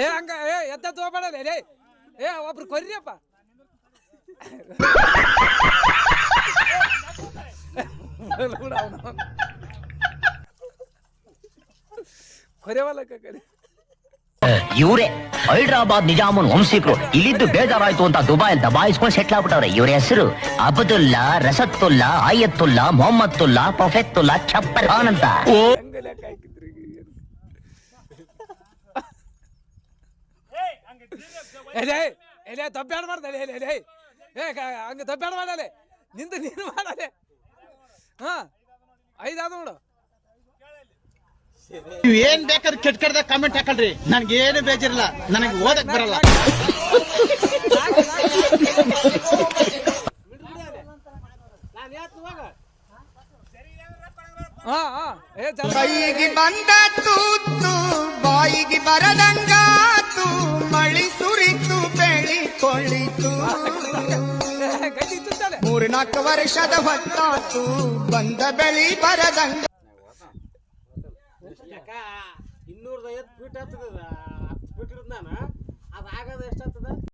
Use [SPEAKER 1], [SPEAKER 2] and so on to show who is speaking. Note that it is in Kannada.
[SPEAKER 1] ಏ ಹಂಗ ಏ ಎತ್ತ ತಗೋಬೇಡಲ್ಲ ರೇ ಏ ಒಬ್ರು ಕೊರ್ರಿಯಪ್ಪ. ಕೊರೆವಲ್ಲಕ್ಕ ಕಡೆ.
[SPEAKER 2] ಇವರೇ ಹೈದರಾಬಾದ್ ನಿಜಾಮನ್ ವಂಶಿಕರು ಇಲ್ಲಿದ್ದು ಬೇಜಾರಾಯ್ತು ಅಂತ ದುಬೈಲ್ ದಬಾಯಿಸ್ಕೊಂಡು ಸೆಟ್ಲ್ ಆಗ್ಬಿಟ್ಟವ್ರೆ. ಇವ್ರ ಹೆಸರು ಅಬ್ದುಲ್ಲಾ ರಸತ್ತುಲ್ಲಾ ಆಯತ್ತುಲ್ಲಾ ಮೊಹಮ್ಮತ್ತುಲ್ಲಾ ಪಫೆತ್ತುಲ್ಲಾ ಚಪ್ಪರ್ ಖಾನ್ ಅಂತ.
[SPEAKER 1] ಎಲೆ ಎಲೆ ತಬ್ಬ್ಯಾಡ ಮಾಡ್ದಲೆ ಎಲೆ ಎಲೆ ಏ ಹಂಗೆ ಹಂಗ ತಬ್ಬ್ಯಾಡ ಮಾಡಲೆ. ನಿಂದು ನೀನು ಮಾಡಲೆ. ಹಾ ಐದಾದ ನೋಡು.
[SPEAKER 3] ನೀವು ಏನ್ ಬೇಕಾದ್ರೆ ಕೆಟ್ಟ ಕೆಟ್ಟದಾಗ ಕಾಮೆಂಟ್ ಹಾಕಲ್ರಿ. ನನ್ಗೆ ಏನು ಬೇಜಾರಿಲ್ಲ. ನನಗೆ ಓದಕ್ ಬರಲ್ಲ.
[SPEAKER 1] ಹಾ ಹಾ ಏ ಚಲ
[SPEAKER 4] ಕೈಗೆ ಬಂದ ತೂತು ಬಾಯಿಗೆ ಬರದಂಗಾತು
[SPEAKER 1] ಚುಚ್ಚಾಲೆ
[SPEAKER 4] ಮೂರ್ನಾಲ್ಕು ವರ್ಷದ ಹೊತ್ತಾತು, ಬಂದ ಬೆಳಿ ಬರದಂಗ.
[SPEAKER 5] ಇನ್ನೂರದ ಐವತ್ತು ಫೀಟ್ ಹತ್ತದ ಹತ್ತು ಫೀಟ್ ಇರೋದು ನಾನು. ಅದು ಎಷ್ಟಾಗ್ತದ